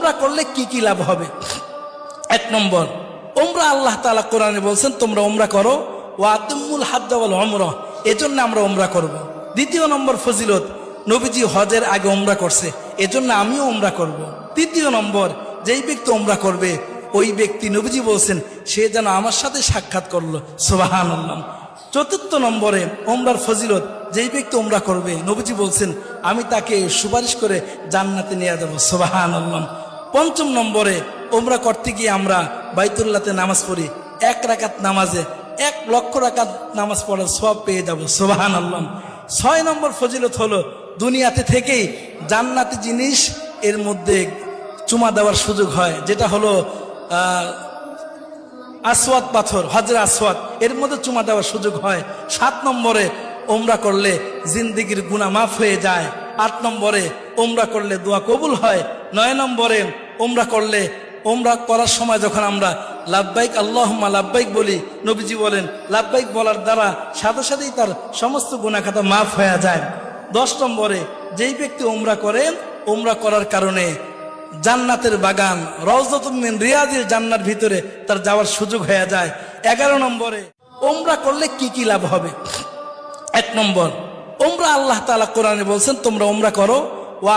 ওমরা করলে কি কি লাভ হবে? এক নম্বর ওমরা আল্লাহ তালা কোরআনে বলছেন, তোমরা ওমরা করো ও আতিমুল হাদ্দাওয়াল অমর এজন্য আমরা ওমরা করব। দ্বিতীয় নম্বর ফজিলত, নবীজি হজের আগে ওমরা করছে, এজন্য আমিও ওমরা করব। তৃতীয় নম্বর, যেই ব্যক্তি ওমরা করবে, ওই ব্যক্তি নবীজি বলছেন, সে যেন আমার সাথে সাক্ষাৎ করল। সোবাহান চতুর্থ নম্বরে ওমরার ফজিলত, যেই ব্যক্তি ওমরা করবে, নবীজি বলছেন, আমি তাকে সুপারিশ করে জান্নাতে নিয়ে যাব। সোবাহান পঞ্চম নম্বরে ওমরা করতে গিয়ে আমরা বাইতুল্লাতে নামাজ পড়ি। এক রাকাত নামাজে, এক লক্ষ রাকাত নামাজ পড়ার সব পেয়ে যাব। সোবাহান আল্লাহ ছয় নম্বর ফজিলত হলো, দুনিয়াতে থেকেই জান্নাতি জিনিস এর মধ্যে চুমা দেওয়ার সুযোগ হয়, যেটা হলো আসওয়াত পাথর হজরা আসওয়াত এর মধ্যে চুমা দেওয়ার সুযোগ হয়। সাত নম্বরে ওমরা করলে জিন্দিগির গুণা মাফ হয়ে যায়। আট নম্বরে ওমরা করলে দোয়া কবুল হয়। নয় নম্বরে ওমরা করলে ওমরা করার সময় যখন আমরা লাভবাইক আল্লাহম্মা লাভবাইক বলি, নবীজি বলেন লাভবাইক বলার দ্বারা সাথে সাথেই তার সমস্ত গুণাখাতা মাফ হয়ে যায়। দশ নম্বরে যেই ব্যক্তি ওমরা করেন ওমরা করার কারণে জান্নাতের বাগান রওজতুমিন রিয়াদিল জান্নার ভিতরে তার যাওয়ার সুযোগ হয়ে যায়। এগারো নম্বরে ওমরা করলে কি কি লাভ হবে? এক নম্বর ওমরা আল্লাহ তালা কোরআনে বলছেন, তোমরা ওমরা করো ওয়া